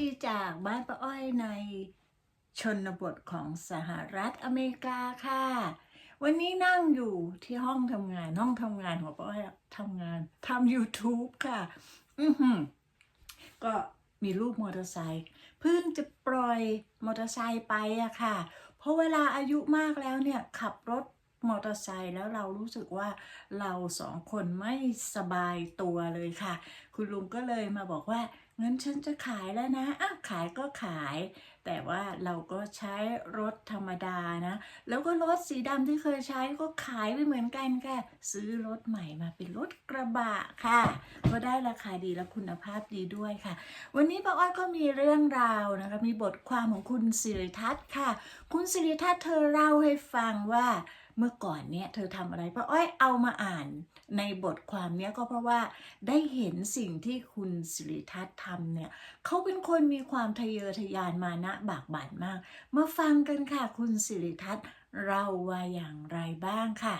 ดีจากบ้านป้าอ้อยในชนบทของสหรัฐอเมริกาค่ะ วันนี้นั่งอยู่ที่ห้องทำงาน ห้องทำงานของป้าอ้อยทำงานทำ YouTube ค่ะ อือหือก็มีรูปมอเตอร์ไซค์เพิ่งจะปล่อยมอเตอร์ไซค์ไปอะค่ะ เพราะเวลาอายุมากแล้วเนี่ย ขับรถ มอเตอร์ไซค์แล้วเรารู้สึกว่าเราสองคนไม่สบายตัวเลยค่ะ คุณลุงก็เลยมาบอกว่างั้นฉันจะขายแล้วนะอะขายก็ขาย แต่ว่าเราก็ใช้รถธรรมดานะ แล้วก็รถสีดำที่เคยใช้ก็ขายไปเหมือนกันค่ะ ซื้อรถใหม่มาเป็นรถกระบะค่ะ ก็ได้ราคาดีและคุณภาพดีด้วยค่ะ วันนี้ป้าอ้อยก็มีเรื่องราวนะคะ มีบทความของคุณสิริทัศน์ค่ะ คุณสิริทัศน์เธอเล่าให้ฟังว่า เมื่อก่อนเนี่ยเธอทำอะไรป้าอ้อยเอามาอ่านในบทความเนี้ยก็เพราะว่าได้เห็นสิ่งที่คุณสิริทัศน์ทำเนี่ยเขาเป็นคนมีความทะเยอทะยานมานะบากบั่นมาก มาฟังกันค่ะคุณสิริทัศน์เราว่าอย่างไรบ้างค่ะ